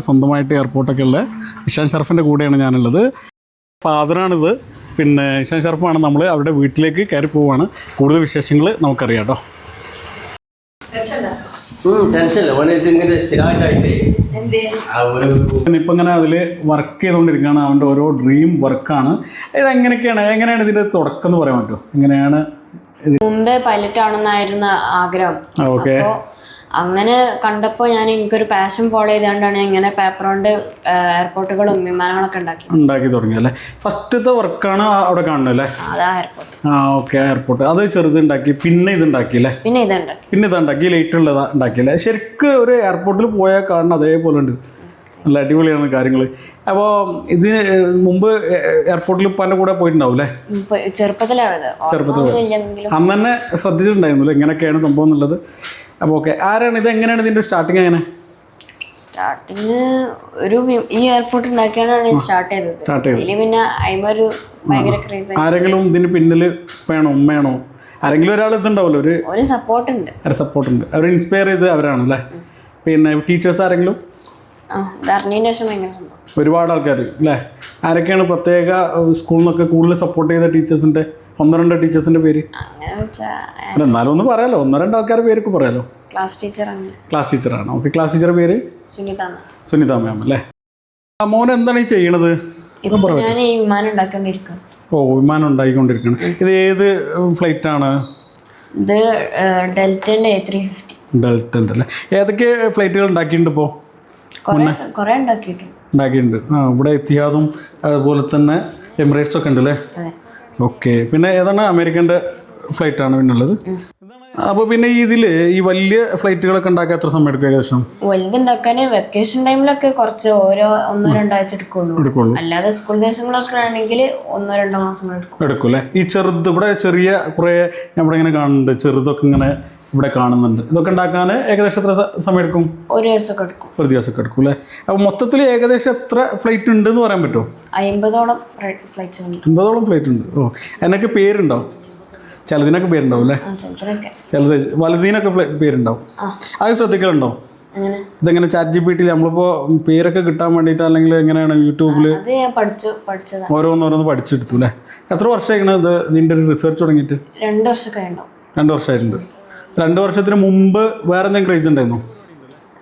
സ്വന്തമായിട്ട് എയർപോർട്ടൊക്കെ ഉള്ള ഇഷാൻ ഷർഫിന്റെ കൂടെയാണ് ഞാനുള്ളത്. ഫാദറാണിത് പിന്നെ ഇഷാൻ ഷർഫാണ് നമ്മൾ അവരുടെ വീട്ടിലേക്ക് കയറി പോവാണ്. കൂടുതൽ വിശേഷങ്ങൾ നമുക്കറിയാം കേട്ടോ ഇപ്പം ഇങ്ങനെ അതിൽ വർക്ക് ചെയ്തുകൊണ്ടിരിക്കുകയാണ് അവന്റെ ഓരോ ഡ്രീം വർക്കാണ് ഇത് എങ്ങനെയൊക്കെയാണ് എങ്ങനെയാണ് ഇതിന്റെ തുടക്കം എന്ന് പറയാൻ പറ്റുമോ? എങ്ങനെയാണ് മുമ്പേ പൈലറ്റ് ആവണമെന്നായിരുന്നു ആഗ്രഹം. ഓക്കെ അങ്ങനെ കണ്ടപ്പോൾ ഞാൻ എനിക്കൊരു പാഷൻ ഫോളോ ചെയ്തുകൊണ്ടാണ് ഇങ്ങനെ പേപ്പർ കൊണ്ട് എയർപോർട്ടുകളും വിമാനങ്ങളൊക്കെ ഉണ്ടാക്കി. ഉണ്ടാക്കി തുടങ്ങി അല്ലേ? ഫസ്റ്റത്തെ വർക്കാണ് അവിടെ കാണുന്നത് അല്ലേ? അതാ എയർപോർട്ട് ആ ഓക്കെ എയർപോർട്ട് അത് ചെറുത് ഉണ്ടാക്കി പിന്നെ ഇത് ഉണ്ടാക്കി അല്ലേ? പിന്നെ ഇതുണ്ടാക്കി പിന്നെ ഇത് ഉണ്ടാക്കി ലേറ്റ് ഉള്ളത് ഉണ്ടാക്കിയല്ലേ ശരിക്കും ഒരു എയർപോർട്ടിൽ പോയാൽ കാണുന്ന അതേപോലെ ഉണ്ട്. നല്ല അടിപൊളിയാണ് കാര്യങ്ങൾ അപ്പോൾ ഇതിന് മുമ്പ് എയർപോർട്ടിൽ ഉപ്പാന്റെ കൂടെ പോയിട്ടുണ്ടാവും അല്ലേ? ചെറുപ്പത്തിലായത് ഇല്ലെങ്കിലും അന്ന് തന്നെ ശ്രദ്ധിച്ചിട്ടുണ്ടായിരുന്നു ഇങ്ങനെയൊക്കെയാണ് സംഭവം എന്നുള്ളത്. അപ്പോൾ ഓക്കെ ആരാണ്? ഇത് എങ്ങനെയാണ് ഇതിന്റെ സ്റ്റാർട്ടിങ് എങ്ങനെ സ്റ്റാർട്ടിങ് ഒരു ഈ എയർപോർട്ട് ഉണ്ടാക്കിയാണ് സ്റ്റാർട്ട് ചെയ്തത്. സ്റ്റാർട്ട് ചെയ്തത്. അതിൽ പിന്നെ അയിമൊരു ഭയങ്കര ക്രേസ് ആരെങ്കിലും ഇതിന് പിന്നിൽ വേണോ? ഉമ്മയാണോ? ആരെങ്കിലും ഒരാൾ ഇതുണ്ടാവുമല്ലോ? ഒരു ഒരു സപ്പോർട്ട് ഉണ്ട്. ഒരു സപ്പോർട്ട് ഉണ്ട്. അവർ ഇൻസ്പയർ ചെയ്ത് അവരാണ് അല്ലേ? പിന്നെ ടീച്ചേഴ്സ് ആരെങ്കിലും? ഒരുപാട് ആൾക്കാർ അല്ലേ? ആരൊക്കെയാണ് പ്രത്യേക സ്കൂളിൽ നിന്നൊക്കെ കൂടുതൽ സപ്പോർട്ട് ചെയ്ത ടീച്ചേഴ്സിന്റെ ഒന്നോ രണ്ടോ ടീച്ചേഴ്സിന്റെ പേര്. അങ്ങനെ വെച്ചാൽ എന്നാലും ഒന്ന് പറയാലോ. ഒന്നോ രണ്ടോ ആൾക്കാരുടെ പേരൊക്കെ പറയാലോ. ക്ലാസ് ടീച്ചർ അങ്ങനെ ക്ലാസ് ടീച്ചറാണ്. ഓക്കെ ക്ലാസ് ടീച്ചറുടെ പേര്? സുനിത മാം. സുനിത മാം അല്ലേ? ആ മോൻ എന്താണ് ഈ ചെയ്യണത്? ഞാൻ ഈ വിമാനം ഉണ്ടാക്കിക്കൊണ്ടിരിക്കും ഓ വിമാനം ഉണ്ടായിക്കൊണ്ടിരിക്കണം ഇത് ഏത് ഫ്ലൈറ്റ് ആണ് ഇത് ഡെൽറ്റന്റെ എ ത്രീ ഫിഫ്റ്റി ഡെൽറ്റന്റെ അല്ലേ? ഏതൊക്കെ ഫ്ലൈറ്റുകൾ ഉണ്ടാക്കിയിട്ടുണ്ട് ഇപ്പോൾ കുറേ കുറേ ഉണ്ടാക്കിയിട്ടുണ്ട്. ഉണ്ടാക്കിയിട്ടുണ്ട്. ആ ഇവിടെ എത്തിയാതും അതുപോലെ തന്നെ എമിറേറ്റ്സ് ഒക്കെ ഉണ്ട് അല്ലേ ഓക്കെ. പിന്നെ ഏതാണ് അമേരിക്കന്റെ ഫ്ലൈറ്റ് ആണ് പിന്നെ ഉള്ളത് അപ്പോൾ പിന്നെ ഇതിൽ ഈ വലിയ ഫ്ലൈറ്റുകളൊക്കെ ഉണ്ടാക്കാൻ എത്ര സമയം എടുക്കും ഏകദേശം? വലുതുണ്ടാക്കാൻ വെക്കേഷൻ ടൈമിലൊക്കെ കുറച്ച് ഓരോ ഒന്നോ രണ്ടോ ആഴ്ച എടുക്കുള്ളൂ. അല്ലാതെ സ്കൂൾ ദിവസങ്ങളൊക്കെ ആണെങ്കിൽ ഒന്നോ രണ്ടോ മാസങ്ങൾ എടുക്കും. എടുക്കും അല്ലേ? ഈ ചെറുത് ഇവിടെ ചെറിയ കുറേ നമ്മളിങ്ങനെ കാണുന്നുണ്ട് ചെറുതൊക്കെ ഇങ്ങനെ ഇവിടെ കാണുന്നുണ്ട്. ഇതൊക്കെ ഉണ്ടാക്കാൻ ഏകദേശം എത്ര സമയം എടുക്കും ഒരു ദിവസമൊക്കെ എടുക്കും. ഒരു ദിവസമൊക്കെ എടുക്കും അല്ലേ അപ്പോൾ മൊത്തത്തിൽ ഏകദേശം എത്ര ഫ്ലൈറ്റ് ഉണ്ട് എന്ന് പറയാൻ പറ്റുമോ? അമ്പതോളം ഫ്ലൈറ്റ്സ് ഉണ്ട്. എൺപതോളം ഫ്ലൈറ്റ് ഉണ്ട്. ഓ എന്നൊക്കെ പേരുണ്ടാവും. ചിലതിനൊക്കെ പേരുണ്ടാവും അല്ലേ? ചിലത് വലുതിനൊക്കെ പേരുണ്ടാവും. അത് ശ്രദ്ധിക്കലുണ്ടോ? ഇതെങ്ങനെ ചാറ്റ് ജി പി ടിയിൽ നമ്മളിപ്പോൾ പേരൊക്കെ കിട്ടാൻ വേണ്ടിട്ട് അല്ലെങ്കിൽ എങ്ങനെയാണ് യൂട്യൂബിൽ ഓരോന്നോരോന്ന് പഠിച്ചെടുത്തു അല്ലേ? എത്ര വർഷമായിരുന്നു ഇത് ഇതിന്റെ ഒരു റിസർച്ച് തുടങ്ങിയിട്ട്? രണ്ട് വർഷമൊക്കെ രണ്ട് വർഷമായിട്ടുണ്ട്. രണ്ട് വർഷത്തിന് മുമ്പ് വേറെ എന്തെങ്കിലും ക്രേസ് ഉണ്ടായിരുന്നു?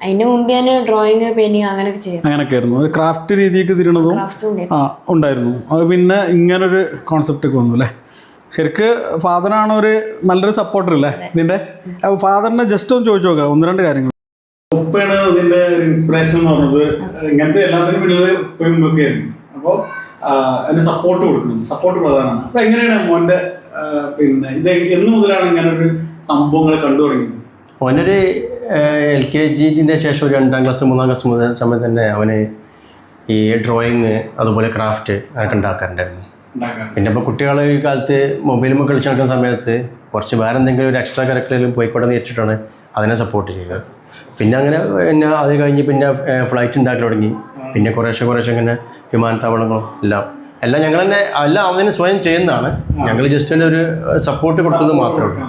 അതിന് മുമ്പ് ഞാൻ ഡ്രോയിങ് പെയിന്റിങ് അങ്ങനെയൊക്കെ ചെയ്യും അങ്ങനെയൊക്കെ ആയിരുന്നു അത് ക്രാഫ്റ്റ് രീതിക്ക് തിരിയണതും ഉണ്ടായിരുന്നു. ആ ഉണ്ടായിരുന്നു. അത് പിന്നെ ഇങ്ങനൊരു കോൺസെപ്റ്റ് ഒക്കെ വന്നു അല്ലേ? ശരിക്ക് ഫാദറാണ് ഒരു നല്ലൊരു സപ്പോർട്ടർ അല്ലേ നിന്റെ? ഫാദറിനെ ജസ്റ്റ് ഒന്ന് ചോദിച്ചു നോക്കാം. ഒന്ന് രണ്ട് കാര്യങ്ങൾ. ഉപ്പയാണ് നിന്റെ ഒരു ഇൻസ്പിറേഷൻ എന്ന് പറഞ്ഞത്. ഇങ്ങനത്തെ എല്ലാത്തിനും പിന്നിൽ ഉപ്പയും ഉപ്പൊക്കെ ആയിരുന്നു. അപ്പോൾ അതിന് സപ്പോർട്ട് കൊടുക്കുന്നു. സപ്പോർട്ട് പ്രധാനമാണ്. അപ്പോൾ എങ്ങനെയാണ് മോന്റെ ആ, പിന്നെ ഇത് എന്ന് മുതലാണ് ഇങ്ങനെ ഒരു സംഭവങ്ങൾ കണ്ടു തുടങ്ങിയത്? അവനൊരു എൽ കെ ജിന്റെ ശേഷം ഒരു രണ്ടാം ക്ലാസ് മൂന്നാം ക്ലാസ് മുതൽ സമയത്ത് തന്നെ അവന് ഈ ഡ്രോയിങ് അതുപോലെ ക്രാഫ്റ്റ് അതൊക്കെ ഉണ്ടാക്കാറുണ്ടായിരുന്നു. പിന്നെ ഇപ്പോൾ കുട്ടികൾ ഈ കാലത്ത് മൊബൈലും കളിച്ച് നടക്കുന്ന സമയത്ത് കുറച്ച് വേറെ എന്തെങ്കിലും ഒരു എക്സ്ട്രാ കറിക്കുലറിലും പോയിക്കോട്ടെ എന്ന് വെച്ചിട്ടാണ് അതിനെ സപ്പോർട്ട് ചെയ്യുക പിന്നെ അങ്ങനെ പിന്നെ അത് കഴിഞ്ഞ് പിന്നെ ഫ്ലൈറ്റ് ഉണ്ടാക്കി തുടങ്ങി. പിന്നെ കുറേശ്ശെ കുറേശ്ശെ ഇങ്ങനെ വിമാനത്താവളങ്ങളും എല്ലാം എല്ലാം ഞങ്ങൾ തന്നെ എല്ലാം അവന് സ്വയം ചെയ്യുന്നതാണ്. ഞങ്ങൾ ജസ്റ്റ് അതിന്റെ ഒരു സപ്പോർട്ട് കൊടുത്തത് മാത്രമേ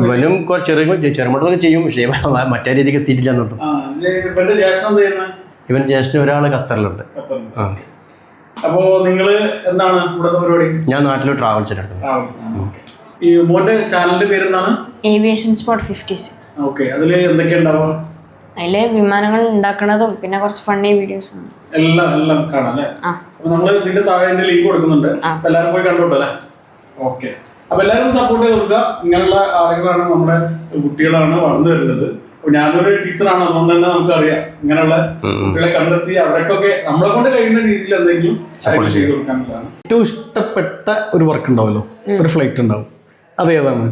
ഇവനും കുറച്ച് ചെറിയ ചെറുമട്ടൊക്കെ ചെയ്യും പക്ഷേ മറ്റേ രീതിക്ക് എത്തിയിട്ടില്ല എന്നുള്ളൂ. ജ്യേഷ്ഠൻ ചെയ്യുന്നത്? ഇവൻ ജസ്റ്റ് ഒരാൾ ഖത്തറിലുണ്ട്. ആ. അപ്പോ നിങ്ങൾ എന്താണ് ഇവിടുത്തെ പരിപാടി? ഞാൻ നാട്ടിൽ ട്രാവൽ ചെയ്തിട്ടുണ്ട് ഈ മോന്റെ ചാനലിന്റെ പേര് എന്താണ്? Aviation spot fifty six okay അതിൽ എന്തൊക്കെ ഉണ്ടാവുക അതിൽ വിമാനങ്ങൾ ഉണ്ടാക്കണതും പിന്നെ കുറച്ച് ഫണ്ണി വീഡിയോസ് എല്ലാം എല്ലാം കാണാം അല്ലേ? ആ. അപ്പൊ നമ്മൾ ഇതിന്റെ താഴെ ലിങ്ക് കൊടുക്കുന്നുണ്ട്. അപ്പൊ എല്ലാവരും പോയി കണ്ടോട്ടെ അല്ലേ? ഓക്കെ അപ്പൊ എല്ലാവരും സപ്പോർട്ട് ചെയ്ത് കൊടുക്കുക. ഇങ്ങനെയുള്ള ആളുകളാണ് നമ്മുടെ കുട്ടികളാണ് വളർന്നു വരുന്നത്. അപ്പൊ ഞാനൊരു ടീച്ചറാണ് അതുകൊണ്ട് തന്നെ നമുക്കറിയാം. ഇങ്ങനെയുള്ള കുട്ടികളെ കണ്ടെത്തി അവർക്കൊക്കെ നമ്മളെ കൊണ്ട് കഴിയുന്ന രീതിയിൽ എന്തെങ്കിലും അവർക്ക് ചെയ്ത് കൊടുക്കാനുള്ളതാണ്. ഏറ്റവും ഇഷ്ടപ്പെട്ട ഒരു വർക്ക് ഉണ്ടാവുമല്ലോ? ഒരു ഫ്ലൈറ്റ് ഉണ്ടാവും. അത് ഏതാണ്?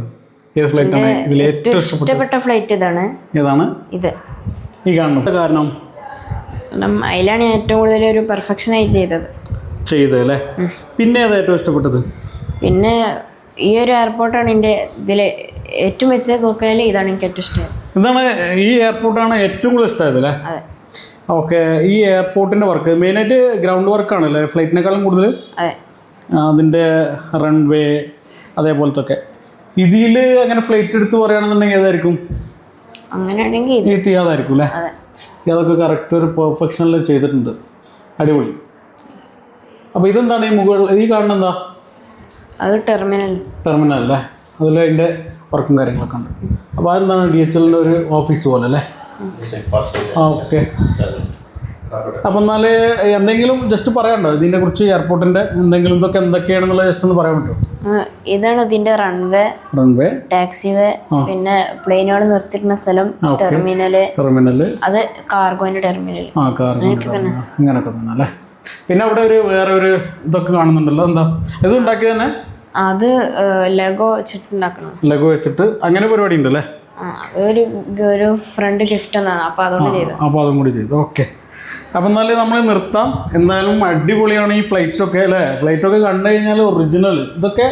ഏത് ഫ്ലൈറ്റ് ആണ് ഇതിൽ ഏറ്റവും ഇഷ്ടപ്പെട്ട ഫ്ലൈറ്റ് ഇതാണ്. ഏതാണ്? ഇത്. ഈ കാണുന്നത് കാരണം? അതിലാണ് ഞാൻ ഏറ്റവും കൂടുതൽ ഒരു പെർഫെക്ഷനായി ചെയ്തത്. ചെയ്തത് അല്ലേ? പിന്നെ ഏതാ ഏറ്റവും ഇഷ്ടപ്പെട്ടത്? പിന്നെ ഈ ഒരു എയർപോർട്ടാണ് എന്റെ ഇതിൽ ഏറ്റവും വെച്ച് നോക്കിയാൽ ഇതാണ് എനിക്ക് ഏറ്റവും ഇഷ്ടം. ഇതാണ് ഈ എയർപോർട്ടാണ് ഏറ്റവും കൂടുതൽ ഇഷ്ടമായത് അല്ലേ? അതെ. ഓക്കെ ഈ എയർപോർട്ടിന്റെ വർക്ക് മെയിനായിട്ട് ഗ്രൗണ്ട് വർക്കാണ് അല്ലേ ഫ്ലൈറ്റിനേക്കാളും കൂടുതൽ? അതെ. അതിന്റെ റൺവേ അതേപോലത്തെ ഒക്കെ ഇതിൽ അങ്ങനെ ഫ്ലൈറ്റ് എടുത്ത് പറയുകയാണെന്നുണ്ടെങ്കിൽ ഏതായിരിക്കും? അങ്ങനെയാണെങ്കിൽ ഈ തീയാതായിരിക്കും അല്ലേ? അതെ. അതൊക്കെ കറക്റ്റ് ഒരു പെർഫെക്ഷനിൽ ചെയ്തിട്ടുണ്ട്. അടിപൊളി. അപ്പോൾ ഇതെന്താണ് ഈ മുകൾ ഈ കാണുന്ന എന്താ? അത് ടെർമിനൽ ടെർമിനൽ അല്ലേ? അതിൽ അതിന്റെ വർക്കും കാര്യങ്ങളൊക്കെ ഉണ്ട്. അപ്പോൾ അതെന്താണ് ഡി എച്ച് എല്ലിന്റെ ഒരു ഓഫീസ് പോലെ അല്ലേ? ഓക്കെ അപ്പം എന്നാൽ എന്തെങ്കിലും ജസ്റ്റ് പറയാനുണ്ടോ? ഇതിനെ കുറിച്ച് എയർപോർട്ടിന്റെ എന്തെങ്കിലും ഇതൊക്കെ എന്തൊക്കെയാണെന്നുള്ളത് ജസ്റ്റ് ഒന്ന് പറയാൻ പറ്റുമോ? ഇതാണ് ഇതിന്റെ റൺവേ റൺവേ ടാക്സി വേ പിന്നെ പ്ലെയിനുകൾ നിർത്തിയിരുന്ന സ്ഥലം ടെർമിനൽ ടെർമിനൽ അത് കാർഗോന്റെ ടെർമിനൽ ആ തന്നെ. അല്ലേ? പിന്നെ അവിടെ ഒരു വേറെ ഒരു ഇതൊക്കെ കാണുന്നുണ്ടല്ലോ എന്താ? ഇത് ഉണ്ടാക്കി തന്നെ? അത് ലഗോ വെച്ചിട്ടുണ്ടാക്കണം. ലെഗോ വെച്ചിട്ട് അങ്ങനെ പരിപാടി ഉണ്ടല്ലേ? ഒരു ഒരു ഫ്രണ്ട് ഗിഫ്റ്റ് എന്നാണ് അപ്പൊ അതുകൊണ്ട് ചെയ്തത് അപ്പോൾ അതും കൂടി ചെയ്തു. ഓക്കെ. അപ്പം എന്നാലേ നമ്മൾ നിർത്താം. എന്തായാലും അടിപൊളിയാണ് ഈ ഫ്ലൈറ്റൊക്കെ അല്ലേ? ഫ്ലൈറ്റൊക്കെ കണ്ടു കഴിഞ്ഞാൽ ഒറിജിനൽ ഇതൊക്കെ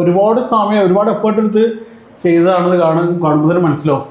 ഒരുപാട് സമയം ഒരുപാട് എഫേർട്ട് എടുത്ത് ചെയ്തതാണെന്ന് കാണും കാണുമ്പോൾ തന്നെ മനസ്സിലാവും.